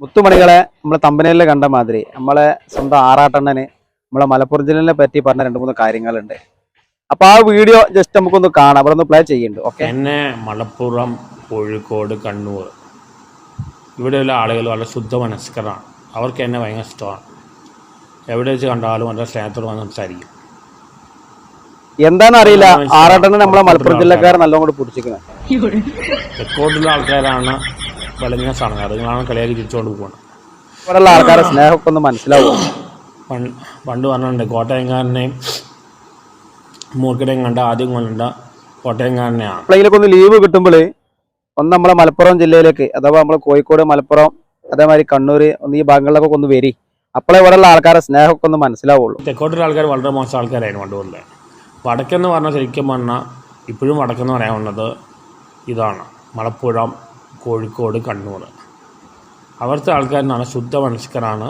മുത്തുമണികളെ നമ്മളെ തമ്പനയിൽ കണ്ട മാതിരി നമ്മളെ സ്വന്തം ആറാട്ടണ്ണന് നമ്മളെ മലപ്പുറം ജില്ലനെ പറ്റി പറഞ്ഞ രണ്ട് മൂന്ന് കാര്യങ്ങളുണ്ട്. അപ്പൊ ആ വീഡിയോ ജസ്റ്റ് നമുക്കൊന്ന് കാണാം. അവിടെ ഒന്ന് പ്ലേ ചെയ്യുന്നുണ്ട് ഓക്കെ എന്നെ മലപ്പുറം കോഴിക്കോട് കണ്ണൂർ. ഇവിടെയുള്ള ആളുകൾ വളരെ ശുദ്ധ മനസ്കരാണ്. അവർക്ക് എന്നെ ഭയങ്കര ഇഷ്ടമാണ്. എവിടെ വെച്ച് കണ്ടാലും വളരെ സ്നേഹത്തോട് വന്ന് സംസാരിക്കും. എന്താണെന്ന് അറിയില്ല. ആറാട്ടണ്ണൻ നമ്മളെ മലപ്പുറം ജില്ലക്കാരെ നല്ലോണം കൂടി പിടിച്ചിരിക്കുന്നത് തെക്കോട്ടുള്ള ആൾക്കാരാണ് സാധനങ്ങൾ അതുങ്ങളാണ് കളിയാക്കി തിരിച്ചുകൊണ്ട് പോകുന്നത് ഇവിടെയുള്ള ആൾക്കാരെ സ്നേഹമൊക്കെ ഒന്ന് മനസ്സിലാവും? പണ്ട് പറഞ്ഞിട്ടുണ്ട് കോട്ടയംകാരനെയും മൂർക്കടെയും കണ്ട ആദ്യം കൊണ്ട കോട്ടയംകാരനെയാണ്. ഒന്ന് ലീവ് കിട്ടുമ്പോൾ ഒന്ന് നമ്മളെ മലപ്പുറം ജില്ലയിലേക്ക് അഥവാ നമ്മളെ കോഴിക്കോട് മലപ്പുറം അതേമാതിരി കണ്ണൂർ ഒന്ന് ഈ ഭാഗങ്ങളിലൊക്കെ ഒന്ന് വരി. അപ്പോഴേ ഇവിടെയുള്ള ആൾക്കാരെ സ്നേഹമൊക്കെ ഒന്ന് മനസ്സിലാവുള്ളൂ. തെക്കോട്ടുള്ള ആൾക്കാർ വളരെ മോശം ആൾക്കാരായിരുന്നു പണ്ടുപോലെ വടക്കെന്ന് പറഞ്ഞാൽ ശരിക്കും പറഞ്ഞാൽ ഇപ്പോഴും വടക്കെന്ന് പറയാനുള്ളത് ഇതാണ്. മലപ്പുറം കോഴിക്കോട് കണ്ണൂർ അവിടുത്തെ ആൾക്കാരെന്നാണ് ശുദ്ധ മനസ്കരാണ്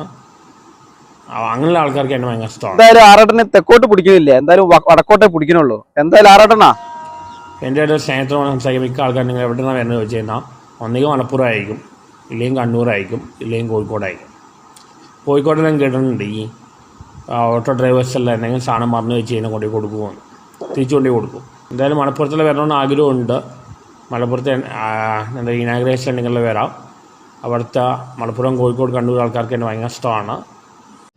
അ- അങ്ങനെയുള്ള ആൾക്കാർക്ക് എന്നെ ഭയങ്കര ഇഷ്ടമാണ്. എന്തായാലും ആറാട്ടനെ തെക്കോട്ട് പിടിക്കുന്നില്ല? എന്തായാലും വ- വടക്കോട്ടെ പിടിക്കണുള്ളൂ. എന്തായാലും ആറാട്ടനാ? എന്റെ ഒരു സ്നേഹത്തോട് സംസാരിക്കും മിക്ക ആൾക്കാർ നിങ്ങൾ എവിടെ നിന്നാണ് വരുന്നത് ചോദിച്ചു കഴിഞ്ഞാൽ ഒന്നുകിൽ മലപ്പുറം ആയിരിക്കും ഇല്ലെങ്കിൽ കണ്ണൂരായിരിക്കും ഇല്ലെങ്കിൽ കോഴിക്കോടായിരിക്കും. കോഴിക്കോട് ഞാൻ കേട്ടിട്ടുണ്ട് ഈ ആ, ഓട്ടോ ഡ്രൈവേഴ്സ് എല്ലാം എന്തെങ്കിലും സാധനം മറന്നു വെച്ച് കഴിഞ്ഞാൽ കൊണ്ടുപോയി കൊടുക്കുമെന്ന് തിരിച്ചു കൊണ്ടുപോയി കൊടുക്കും. എന്തായാലും മലപ്പുറത്തിൽ വരണമെന്ന് ആഗ്രഹമുണ്ട്. മലപ്പുറത്തെ എന്താ ഇനാഗ്രേഷൻ ഉണ്ടെങ്കിൽ വരാം. അവിടുത്തെ മലപ്പുറം കോഴിക്കോട് കണ്ണൂർ ആൾക്കാർക്ക് തന്നെ ഭയങ്കര ഇഷ്ടമാണ്.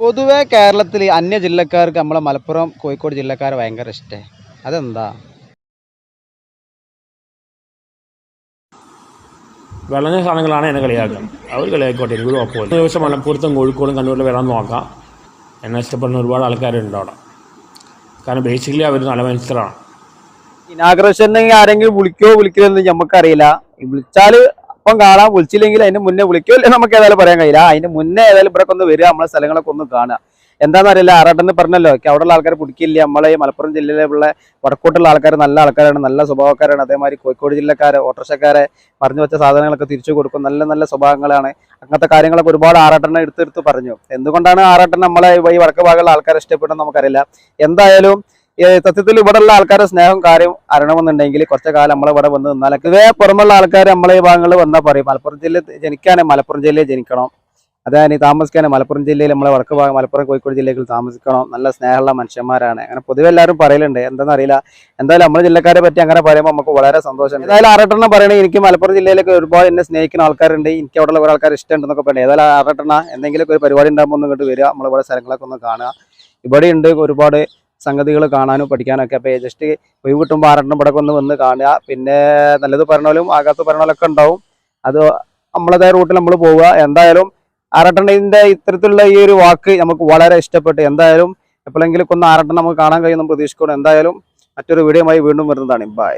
പൊതുവെ കേരളത്തിൽ അന്യ ജില്ലക്കാർക്ക് നമ്മളെ മലപ്പുറം കോഴിക്കോട് ജില്ലക്കാർ ഭയങ്കര ഇഷ്ടേ. അതെന്താ? വിളഞ്ഞ സാധനങ്ങളാണ് എന്നെ കളിയാക്കുന്നത് അവർ കളിയാക്കോട്ടെ എനിക്ക് കുഴപ്പമില്ല. ദിവസം മലപ്പുറത്തും കോഴിക്കോടും കണ്ണൂരിലും വരാൻ നോക്കാം. എന്നെ ഇഷ്ടപ്പെടുന്ന ഒരുപാട് ആൾക്കാരുണ്ട് അവിടെ. കാരണം ബേസിക്കലി അവർ നല്ല മനുഷ്യരാണ്. ഇനാഗ്രേഷൻ ആരെങ്കിലും വിളിക്കോ വിളിക്കോ എന്ന് നമുക്കറിയില്ല വിളിച്ചാൽ അപ്പം കാണാം. വിളിച്ചില്ലെങ്കിൽ അതിന് മുന്നേ വിളിക്കോ ഇല്ല നമുക്ക് ഏതായാലും പറയാൻ കഴിയില്ല. അതിന് മുന്നേ ഏതായാലും ഇവിടെ ഒന്ന് വരിക നമ്മളെ സ്ഥലങ്ങളൊക്കെ ഒന്ന് കാണുക. എന്താണെന്ന് അറിയില്ല. ആറാട്ടെന്ന് പറഞ്ഞല്ലോ അവിടെയുള്ള ആൾക്കാർ പിടിക്കില്ല. നമ്മളെ മലപ്പുറം ജില്ലയിലുള്ള വടക്കോട്ടുള്ള ആൾക്കാർ നല്ല ആൾക്കാരാണ് നല്ല സ്വഭാവക്കാരാണ്. അതേമാതിരി കോഴിക്കോട് ജില്ലക്കാരെ ഓട്ടർഷക്കാരെ പറഞ്ഞു വെച്ച സാധനങ്ങളൊക്കെ തിരിച്ചു കൊടുക്കും. നല്ല നല്ല സ്വഭാവങ്ങളാണ്. അങ്ങനത്തെ കാര്യങ്ങളൊക്കെ ഒരുപാട് ആറാട്ടെണ്ണ എടുത്തെടുത്ത് പറഞ്ഞു. എന്തുകൊണ്ടാണ് ആറാട്ടെണ്ണ നമ്മളെ ഈ വടക്ക് ഭാഗമുള്ള ആൾക്കാരെ ഇഷ്ടപ്പെടുന്നത് നമുക്കറിയില്ല. എന്തായാലും സത്യത്തിൽ ഇവിടെയുള്ള ആൾക്കാരെ സ്നേഹം കാര്യം അറിയണമെന്നുണ്ടെങ്കിൽ കുറച്ച് കാലം നമ്മളെ ഇവിടെ വന്ന് നിന്നാൽ ഇതേ പുറമുള്ള ആൾക്കാർ നമ്മളെ ഈ ഭാഗങ്ങളിൽ വന്നാൽ പറയും മലപ്പുറം ജില്ലയിൽ ജനിക്കാനേ മലപ്പുറം ജില്ലയിൽ ജനിക്കണം. അതായത് താമസിക്കാനേ മലപ്പുറം ജില്ലയിൽ നമ്മളെ വടക്ക് ഭാഗം മലപ്പുറം കോഴിക്കോട് ജില്ലയിൽ താമസിക്കണം നല്ല സ്നേഹമുള്ള മനുഷ്യന്മാരാണ്. അങ്ങനെ പൊതുവെ എല്ലാവരും പറയലുണ്ട് എന്താണെന്ന് അറിയില്ല. എന്തായാലും നമ്മുടെ ജില്ലക്കാരെ പറ്റി അങ്ങനെ പറയുമ്പോൾ നമുക്ക് വളരെ സന്തോഷം. ഏതായാലും ആറട്ടെണ്ണം പറയണേ എനിക്ക് മലപ്പുറം ജില്ലയിലൊക്കെ ഒരുപാട് എന്നെ സ്നേഹിക്കുന്ന ആൾക്കാരുണ്ട് എനിക്ക് അവിടെ ഒരു ആൾക്കാർ ഇഷ്ടമുണ്ടെന്നൊക്കെ പറയണേ. ഏതായാലും ആറട്ടെണ്ണ എന്തെങ്കിലും ഒരു പരിപാടി ഉണ്ടാകുമ്പോൾ ഒന്ന് ഇങ്ങോട്ട് വരിക നമ്മളിവിടെ സ്ഥലങ്ങളൊക്കെ ഒന്ന് കാണുക. ഇവിടെ ഉണ്ട് ഒരുപാട് സംഗതികൾ കാണാനും പഠിക്കാനും ഒക്കെ അപ്പോൾ ജസ്റ്റ് ഒഴിവ് കിട്ടുമ്പോൾ പാറട്ടും ഇവിടെ ഒന്ന് വന്ന് കാണുക. പിന്നെ നല്ലത് പറഞ്ഞാലും ആകാത്ത പറഞ്ഞാലൊക്കെ ഉണ്ടാവും. അത് നമ്മളതേ റൂട്ടിൽ നമ്മൾ പോവുക. എന്തായാലും ആറട്ടെണ്ണന്റെ ഇത്തരത്തിലുള്ള ഈ ഒരു വാക്ക് നമുക്ക് വളരെ ഇഷ്ടപ്പെട്ട്. എന്തായാലും എപ്പോഴെങ്കിലും ഒന്ന് ആറട്ടെണ്ണം നമുക്ക് കാണാൻ കഴിയുമെന്ന് പ്രതീക്ഷിക്കണം എന്തായാലും മറ്റൊരു വീഡിയോയുമായി വീണ്ടും വരുന്നതാണ്. ബൈ.